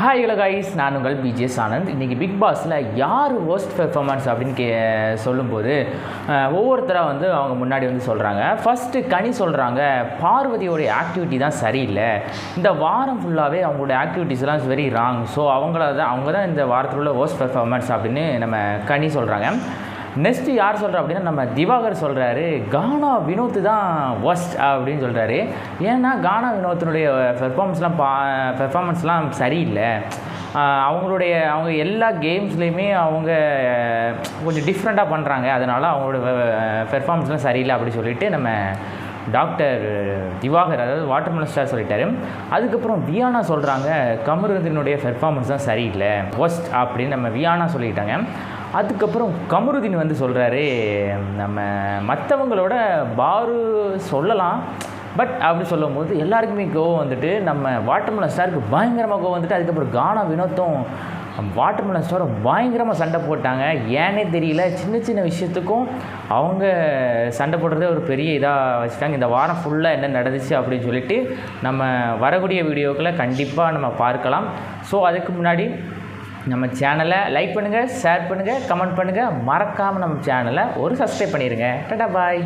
Hi இலகாய்ஸ் நான் உங்கள் BJ's Anand. இன்றைக்கி பிக் பாஸில் யார் worst பெர்ஃபார்மன்ஸ் அப்படின்னு கே சொல்லும்போது ஒவ்வொருத்தராக வந்து அவங்க முன்னாடி வந்து சொல்கிறாங்க ஃபஸ்ட்டு கனி சொல்கிறாங்க பார்வதியோடைய ஆக்டிவிட்டி தான் சரியில்லை. இந்த வாரம் ஃபுல்லாகவே அவங்களோட ஆக்டிவிட்டிஸ்லாம் வெரி ராங் ஸோ அவங்கள தான் அவங்க தான் இந்த வாரத்தில் உள்ள worst பெர்ஃபார்மன்ஸ் அப்படின்னு நம்ம கனி சொல்கிறாங்க நெக்ஸ்ட்டு யார் சொல்கிறா அப்படின்னா நம்ம திவாகர் சொல்கிறாரு கானா வினோத் தான் ஒஸ்ட் அப்படின்னு சொல்கிறாரு ஏன்னா கானா வினோத்தினுடைய பெர்ஃபார்மன்ஸ்லாம் பா பெர்ஃபார்மன்ஸ்லாம் சரியில்லை. அவங்களுடைய அவங்க எல்லா கேம்ஸ்லேயுமே அவங்க கொஞ்சம் டிஃப்ரெண்ட்டாக பண்ணுறாங்க அதனால் அவங்களோட பெர்ஃபார்மன்ஸ்லாம் சரியில்லை அப்படி சொல்லிட்டு நம்ம டாக்டர் திவாகர் அதாவது வாட்டர் மினிஸ்டர் சொல்லிட்டாரு. அதுக்கப்புறம் வியானா சொல்கிறாங்க கமருந்தினுடைய பெர்ஃபார்மன்ஸ் தான் சரியில்லை ஒஸ்ட் அப்படின்னு நம்ம வியானா சொல்லிட்டாங்க. அதுக்கப்புறம் கமருதீன் வந்து சொல்கிறாரு நம்ம மற்றவங்களோட பாரு சொல்லலாம். பட் அப்படி சொல்லும்போது எல்லாருக்குமே கோவம் வந்துட்டு நம்ம வாட்டர்மலன் ஸ்டாருக்கு பயங்கரமாக கோவம் வந்துட்டு அதுக்கப்புறம் கானா வினோத்தும் வாட்டர்மலன் ஸ்டாரை பயங்கரமாக சண்டை போட்டாங்க. ஏனே தெரியல சின்ன சின்ன விஷயத்துக்கும் அவங்க சண்டை போடுறதே ஒரு பெரிய இதாக வச்சுட்டாங்க. இந்த வாரம் ஃபுல்லாக என்ன நடந்துச்சு அப்படின்னு சொல்லிட்டு நம்ம வரக்கூடிய வீடியோக்களை கண்டிப்பாக நம்ம பார்க்கலாம். ஸோ அதுக்கு முன்னாடி நம்ம சேனலை லைக் பண்ணுங்கள் ஷேர் பண்ணுங்கள் கமெண்ட் பண்ணுங்கள் மறக்காமல் நம்ம சேனலை ஒரு சப்ஸ்கிரைப் பண்ணிடுங்க டாடா பாய்